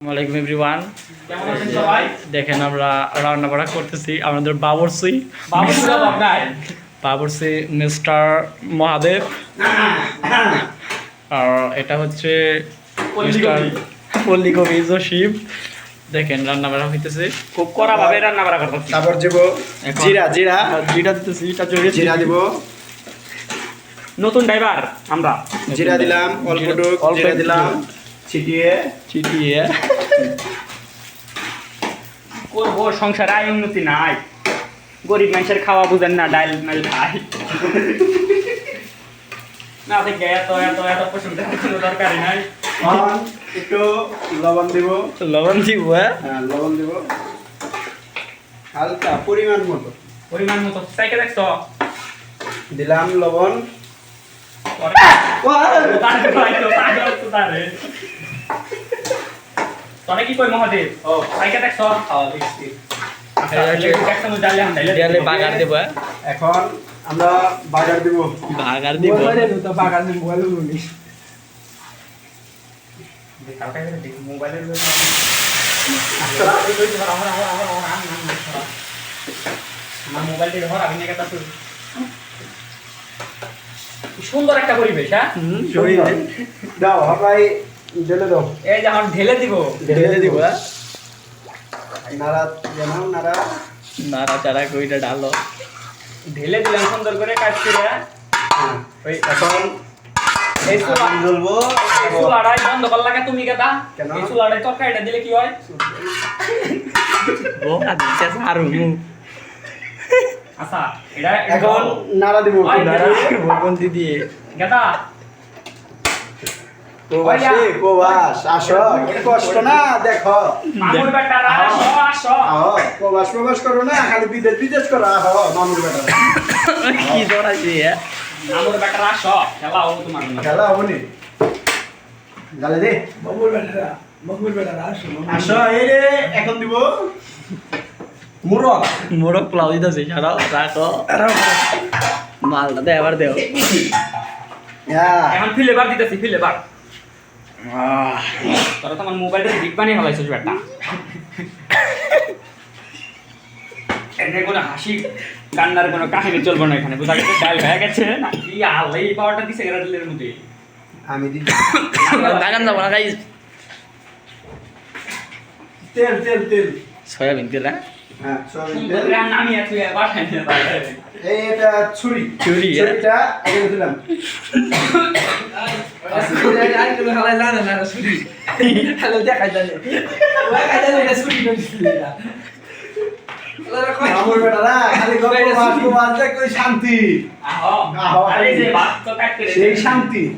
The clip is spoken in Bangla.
আসসালামাইকুম এভরিওয়ান। কেমন দেখেন আমরা রান্না বাড়া করতেছি। আমাদের বাবরসি বাবুর বাবরসি মিস্টার মহাদেব। আর এটা হচ্ছে মিস্টার পল্লিকবি জসিম দেখেন রান্না বাড়া হইতেছে। খুব কড়া ভাবে রান্না করা করতেছি তারপর দিব জিরা জিরা। জিরা দিতেছি এটা জড়িয়ে জিরা দিব। নতুন ড্রাইভার আমরা। জিরা দিলাম অল্প। দিলাম। ছিটিয়ে চিটিয়ে করব সংসারে আয় উন্নতি নাই গরিব মানুষের খাওয়া বুঝেন না ডাইল মাইল খাই না দেখে এত এত এত পছন্দ কোনো দরকারই নাই একটু লবণ দিব লবণ দিব হ্যাঁ হ্যাঁ লবণ দিব হালকা পরিমাণ মতো পরিমাণ মতো সাইকেল দেখছ দিলাম লবণ তবে কি কই মহাদেব ও। সাইকেল দেখছ? দেয়ালে বাগার দেবো এখন আমরা বাজার দিব। বাগার দিব। মোবাইলের মোবাইলটি ধর আমি সুন্দর একটা পরিবেশ হ্যাঁ? দাও ঢেলে দাও। এই যে এখন ঢেলে দিব। ঢেলে দিব হ্যাঁ? নাড়া জানাও নাড়া। নাড়া চাড়া কইটা ঢালো। ঢেলে দিলাম সুন্দর করে কাজ করে হ্যাঁ। ওই এখন এই চুলা জ্বলবো এই চুলাটাই বন্ধ কর লাগে তুমি কেটা কেন? এই চুলাটাই তরকারিটা দিলে কি হয়? ও আচ্ছা আর মু আচ্ছা এটা এখন নাড়া দিব। নাড়া বন্দি দিয়ে। গেতা প্রবাসী প্রবাস আসো কি কষ্ট না দেখো। মামুর বেটা আসো আসো। আহ প্রবাস প্রবাস করো না খালি বিদেশ বিদেশ করো আহ মামুর বেটা কি দৌড়াইছি মামুর বেটা আসো খেলা ও তোমার জন্য। খেলা হবনি গালে দে। আসো এই রে এখন দিব। মুরগ। মোরগ পোলাও দিতেছি ছাড়াও রাখো। মালটা দে আবার দেও। হ্যাঁ এখন ফিলেবার দিতেছি ফিলেবার তোরা তো আমার মোবাইলটা দিক বানিয়ে ফেলাইছিস বেটা। এখানে কোনো হাসি কান্নার কোনো কাহিনী চলবে না এখানে বোঝা গেছে? ডাল হয়ে গেছে না কি আল্লাহ এই পাওয়ারটা দিছে গ্রাডেলের মধ্যে। আমি দিই বাগান যাব না গাইজ। তেল তেল তেল। সয়াবিন তেল হ্যাঁ? ছুরি। ছুরি। ছুরিটা আগে দিলাম শান্তি। সেই শান্তি।